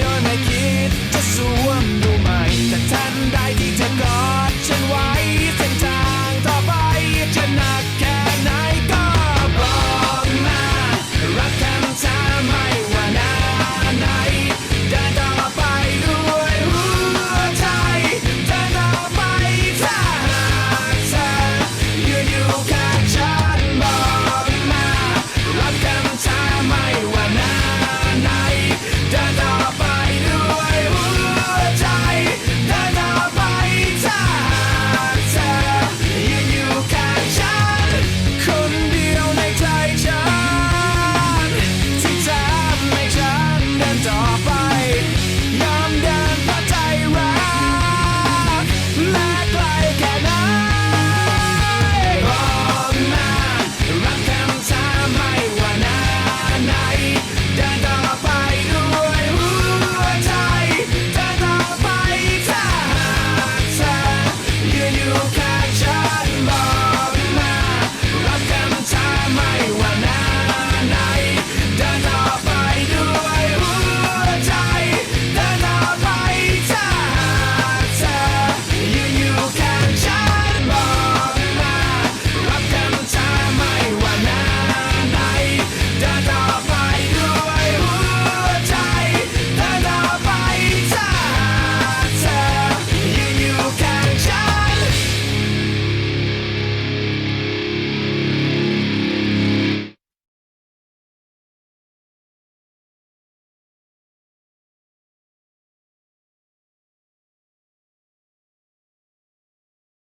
โดยไม่คิดจะสวมดูใหม่แต่ทันใดที่เธอกอดฉันไว้เส้นทางต่อไปจะหนักแค่ไหนก็บอกมา รักคำท้าไม่ว่านานไหนเดินต่อไปด้วยหัวใจเดินต่อไปถ้าหากเธอยืนอยู่ข้า